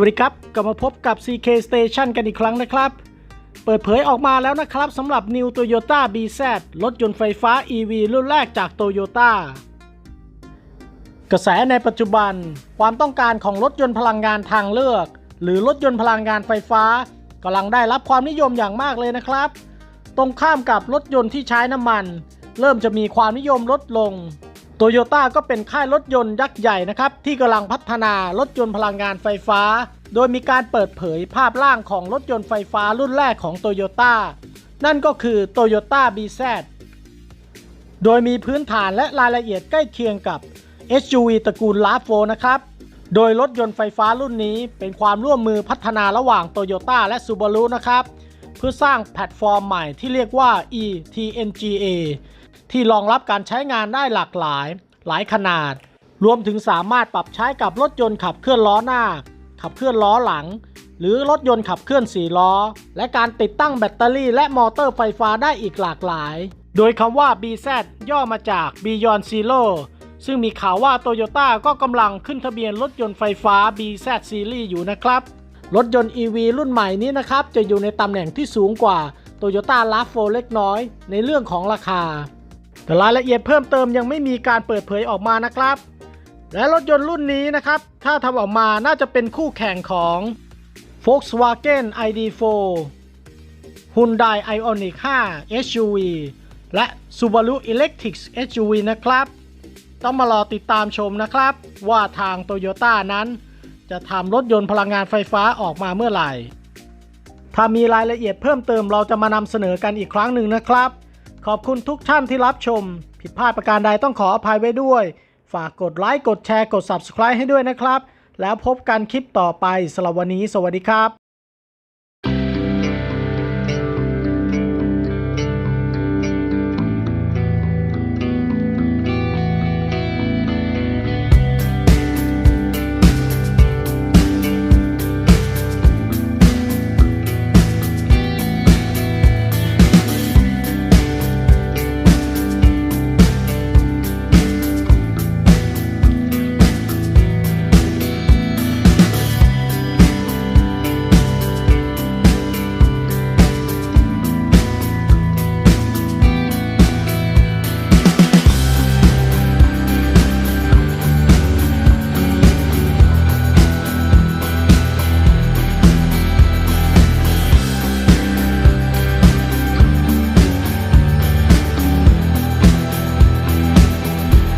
วัสดีครับ กลับมาพบกับ CK Station กันอีกครั้งนะครับ เปิดเผยออกมาแล้วนะครับสำหรับ New Toyota BZ รถยนต์ไฟฟ้า EV รุ่นแรกจาก Toyota กระแสในปัจจุบัน ความต้องการของรถยนต์พลังงานทางเลือก หรือรถยนต์พลังงานไฟฟ้ากำลังได้รับความนิยมอย่างมากเลยนะครับ ตรงข้ามกับรถยนต์ที่ใช้น้ำมัน เริ่มจะมีความนิยมลดลง โตโยต้าก็เป็นค่ายรถยนต์ยักษ์ใหญ่นะครับ ที่กำลังพัฒนารถยนต์พลังงานไฟฟ้า โดยมีการเปิดเผยภาพล่างของรถยนต์ไฟฟ้ารุ่นแรกของโตโยต้านั่นก็คือ Toyota BZ โดยมีพื้นฐานและรายละเอียดใกล้เคียงกับ SUV ตระกูล RAV4 นะครับ โดยรถยนต์ไฟฟ้ารุ่นนี้เป็นความร่วมมือพัฒนาระหว่าง Toyota และ Subaru นะครับ เพื่อสร้างแพลตฟอร์มใหม่ที่เรียกว่า eTNGA ที่รองรับการใช้งานได้หลากหลาย หลายขนาด รวมถึงสามารถปรับใช้กับรถยนต์ขับเคลื่อนล้อหน้า ขับเคลื่อนล้อหลัง หรือรถยนต์ขับเคลื่อน4ล้อ และการติดตั้งแบตเตอรี่และมอเตอร์ไฟฟ้าได้อีกหลากหลาย โดยคำว่า BZ ย่อมาจาก Beyond Zero ซึ่งมีข่าวว่า Toyota ก็กำลังขึ้นทะเบียนรถยนต์ไฟฟ้า BZ Series อยู่นะครับ รถยนต์ EV รุ่นใหม่นี้นะครับ จะอยู่ในตำแหน่งที่สูงกว่า Toyota RAV4 เล็กน้อย ในเรื่องของราคา แต่รายละเอียดเพิ่มเติมยังไม่มีการเปิดเผยออกมานะครับ และรถยนต์รุ่นนี้นะครับ ถ้าทำออกมาน่าจะเป็นคู่แข่งของ Volkswagen ID4 Hyundai Ioniq 5 SUV และ Subaru Electric SUV นะครับ ต้องมารอติดตามชมนะครับ ว่าทาง Toyota นั้น จะทำรถยนต์พลังงานไฟฟ้าออกมาเมื่อไหร่ ถ้ามีรายละเอียดเพิ่มเติมเราจะมานำเสนอกันอีกครั้งหนึ่งนะครับ ขอบคุณทุกท่านที่รับชม ผิดพลาดประการใดต้องขออภัยไว้ด้วย ฝากกดไลค์ กดแชร์ กด Subscribe ให้ด้วยนะครับ แล้วพบกันคลิปต่อไปสำหรับวันนี้ สวัสดีครับ